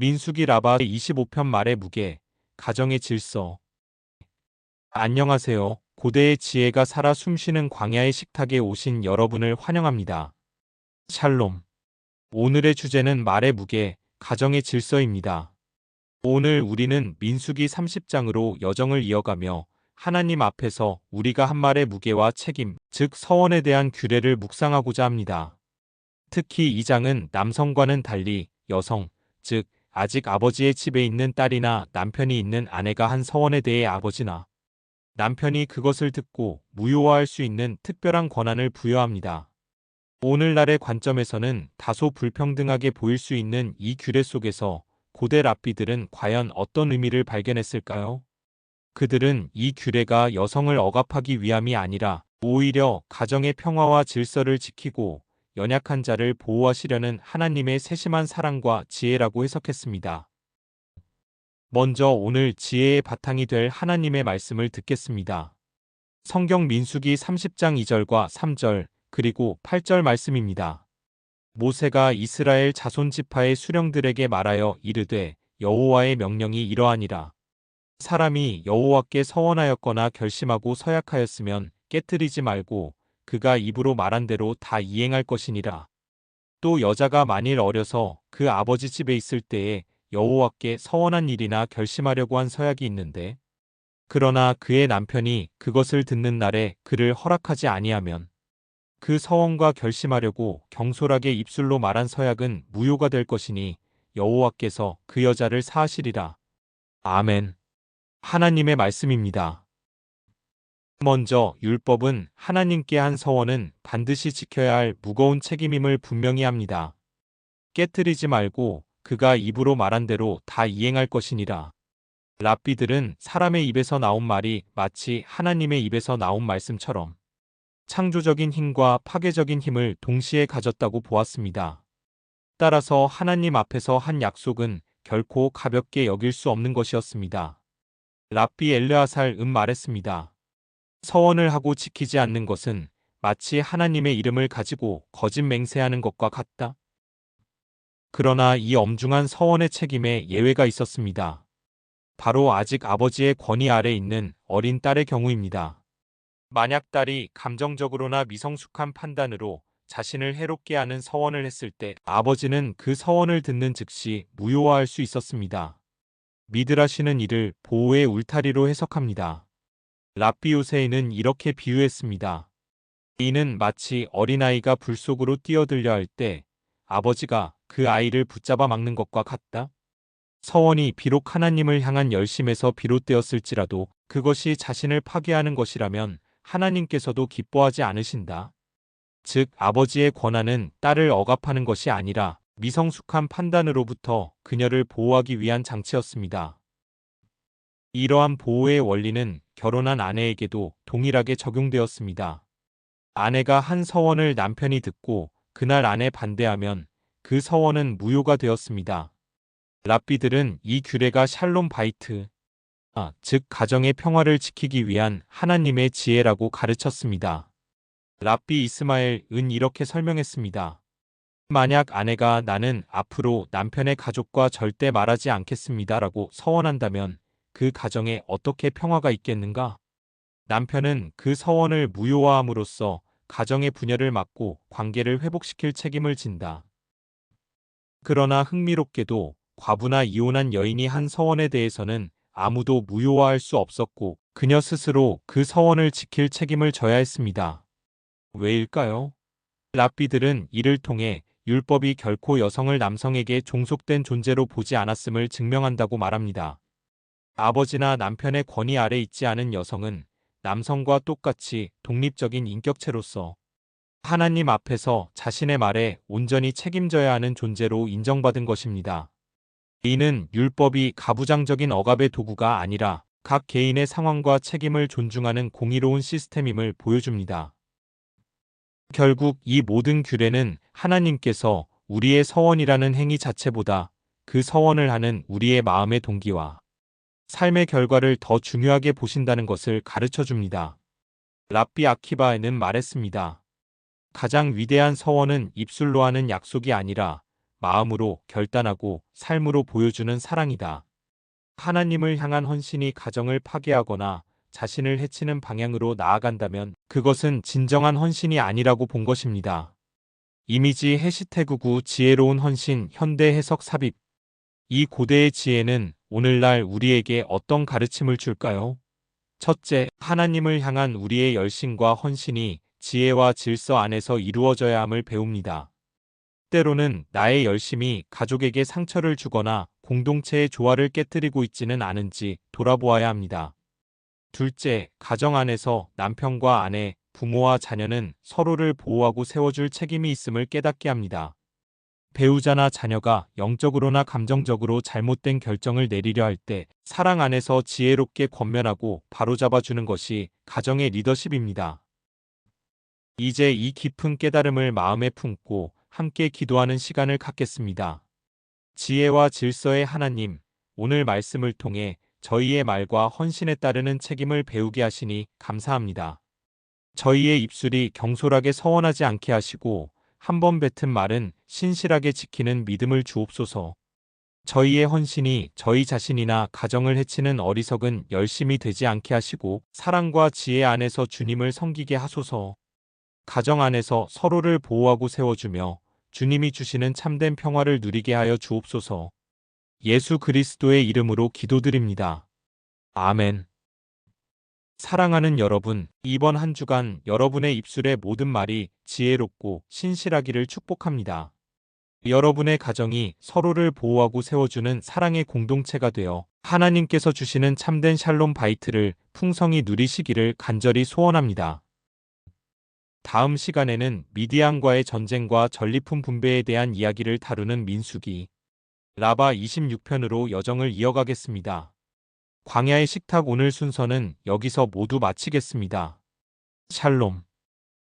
민수기 라바 25편 말의 무게, 가정의 질서. 안녕하세요. 고대의 지혜가 살아 숨쉬는 광야의 식탁에 오신 여러분을 환영합니다. 샬롬. 오늘의 주제는 말의 무게, 가정의 질서입니다. 오늘 우리는 민수기 30장으로 여정을 이어가며 하나님 앞에서 우리가 한 말의 무게와 책임, 즉 서원에 대한 규례를 묵상하고자 합니다. 특히 이 장은 남성과는 달리 여성, 즉 아직 아버지의 집에 있는 딸이나 남편이 있는 아내가 한 서원에 대해 아버지나 남편이 그것을 듣고 무효화할 수 있는 특별한 권한을 부여합니다. 오늘날의 관점에서는 다소 불평등하게 보일 수 있는 이 규례 속에서 고대 랍비들은 과연 어떤 의미를 발견했을까요? 그들은 이 규례가 여성을 억압하기 위함이 아니라 오히려 가정의 평화와 질서를 지키고 연약한 자를 보호하시려는 하나님의 세심한 사랑과 지혜라고 해석했습니다. 먼저 오늘 지혜의 바탕이 될 하나님의 말씀을 듣겠습니다. 성경 민수기 30장 2절과 3절 그리고 8절 말씀입니다. 모세가 이스라엘 자손 지파의 수령들에게 말하여 이르되 여호와의 명령이 이러하니라. 사람이 여호와께 서원하였거나 결심하고 서약하였으면 깨뜨리지 말고 그가 입으로 말한 대로 다 이행할 것이니라. 또 여자가 만일 어려서 그 아버지 집에 있을 때에 여호와께 서원한 일이나 결심하려고 한 서약이 있는데 그러나 그의 남편이 그것을 듣는 날에 그를 허락하지 아니하면 그 서원과 결심하려고 경솔하게 입술로 말한 서약은 무효가 될 것이니 여호와께서 그 여자를 사하시리라. 아멘. 하나님의 말씀입니다. 먼저 율법은 하나님께 한 서원은 반드시 지켜야 할 무거운 책임임을 분명히 합니다. 깨뜨리지 말고 그가 입으로 말한 대로 다 이행할 것이니라. 랍비들은 사람의 입에서 나온 말이 마치 하나님의 입에서 나온 말씀처럼 창조적인 힘과 파괴적인 힘을 동시에 가졌다고 보았습니다. 따라서 하나님 앞에서 한 약속은 결코 가볍게 여길 수 없는 것이었습니다. 랍비 엘르아살 은 말했습니다. 서원을 하고 지키지 않는 것은 마치 하나님의 이름을 가지고 거짓 맹세하는 것과 같다. 그러나 이 엄중한 서원의 책임에 예외가 있었습니다. 바로 아직 아버지의 권위 아래 있는 어린 딸의 경우입니다. 만약 딸이 감정적으로나 미성숙한 판단으로 자신을 해롭게 하는 서원을 했을 때 아버지는 그 서원을 듣는 즉시 무효화할 수 있었습니다. 미드라시는 이를 보호의 울타리로 해석합니다. 랍비 요세이는 이렇게 비유했습니다. 이는 마치 어린아이가 불 속으로 뛰어들려 할 때 아버지가 그 아이를 붙잡아 막는 것과 같다. 서원이 비록 하나님을 향한 열심에서 비롯되었을지라도 그것이 자신을 파괴하는 것이라면 하나님께서도 기뻐하지 않으신다. 즉 아버지의 권한은 딸을 억압하는 것이 아니라 미성숙한 판단으로부터 그녀를 보호하기 위한 장치였습니다. 이러한 보호의 원리는 결혼한 아내에게도 동일하게 적용되었습니다. 아내가 한 서원을 남편이 듣고 그날 아내 반대하면 그 서원은 무효가 되었습니다. 랍비들은 이 규례가 샬롬 바이트, 아, 즉 가정의 평화를 지키기 위한 하나님의 지혜라고 가르쳤습니다. 랍비 이스마엘 은 이렇게 설명했습니다. 만약 아내가 나는 앞으로 남편의 가족과 절대 말하지 않겠습니다라고 서원한다면 그 가정에 어떻게 평화가 있겠는가? 남편은 그 서원을 무효화함으로써 가정의 분열을 막고 관계를 회복시킬 책임을 진다. 그러나 흥미롭게도 과부나 이혼한 여인이 한 서원에 대해서는 아무도 무효화할 수 없었고 그녀 스스로 그 서원을 지킬 책임을 져야 했습니다. 왜일까요? 랍비들은 이를 통해 율법이 결코 여성을 남성에게 종속된 존재로 보지 않았음을 증명한다고 말합니다. 아버지나 남편의 권위 아래 있지 않은 여성은 남성과 똑같이 독립적인 인격체로서 하나님 앞에서 자신의 말에 온전히 책임져야 하는 존재로 인정받은 것입니다. 이는 율법이 가부장적인 억압의 도구가 아니라 각 개인의 상황과 책임을 존중하는 공의로운 시스템임을 보여줍니다. 결국 이 모든 규례는 하나님께서 우리의 서원이라는 행위 자체보다 그 서원을 하는 우리의 마음의 동기와 삶의 결과를 더 중요하게 보신다는 것을 가르쳐 줍니다. 랍비 아키바에는 말했습니다. 가장 위대한 서원은 입술로 하는 약속이 아니라 마음으로 결단하고 삶으로 보여주는 사랑이다. 하나님을 향한 헌신이 가정을 파괴하거나 자신을 해치는 방향으로 나아간다면 그것은 진정한 헌신이 아니라고 본 것입니다. 이미지 해시태그 9 지혜로운 헌신 현대 해석 삽입 이 고대의 지혜는 오늘날 우리에게 어떤 가르침을 줄까요? 첫째, 하나님을 향한 우리의 열심과 헌신이 지혜와 질서 안에서 이루어져야 함을 배웁니다. 때로는 나의 열심이 가족에게 상처를 주거나 공동체의 조화를 깨뜨리고 있지는 않은지 돌아보아야 합니다. 둘째, 가정 안에서 남편과 아내, 부모와 자녀는 서로를 보호하고 세워줄 책임이 있음을 깨닫게 합니다. 배우자나 자녀가 영적으로나 감정적으로 잘못된 결정을 내리려 할 때 사랑 안에서 지혜롭게 권면하고 바로잡아주는 것이 가정의 리더십입니다. 이제 이 깊은 깨달음을 마음에 품고 함께 기도하는 시간을 갖겠습니다. 지혜와 질서의 하나님, 오늘 말씀을 통해 저희의 말과 헌신에 따르는 책임을 배우게 하시니 감사합니다. 저희의 입술이 경솔하게 서원하지 않게 하시고 한 번 뱉은 말은 신실하게 지키는 믿음을 주옵소서. 저희의 헌신이 저희 자신이나 가정을 해치는 어리석은 열심이 되지 않게 하시고 사랑과 지혜 안에서 주님을 섬기게 하소서. 가정 안에서 서로를 보호하고 세워주며 주님이 주시는 참된 평화를 누리게 하여 주옵소서. 예수 그리스도의 이름으로 기도드립니다. 아멘. 사랑하는 여러분, 이번 한 주간 여러분의 입술의 모든 말이 지혜롭고 신실하기를 축복합니다. 여러분의 가정이 서로를 보호하고 세워주는 사랑의 공동체가 되어 하나님께서 주시는 참된 샬롬 바이트를 풍성히 누리시기를 간절히 소원합니다. 다음 시간에는 미디안과의 전쟁과 전리품 분배에 대한 이야기를 다루는 민수기 라바 26편으로 여정을 이어가겠습니다. 광야의 식탁 오늘 순서는 여기서 모두 마치겠습니다. 샬롬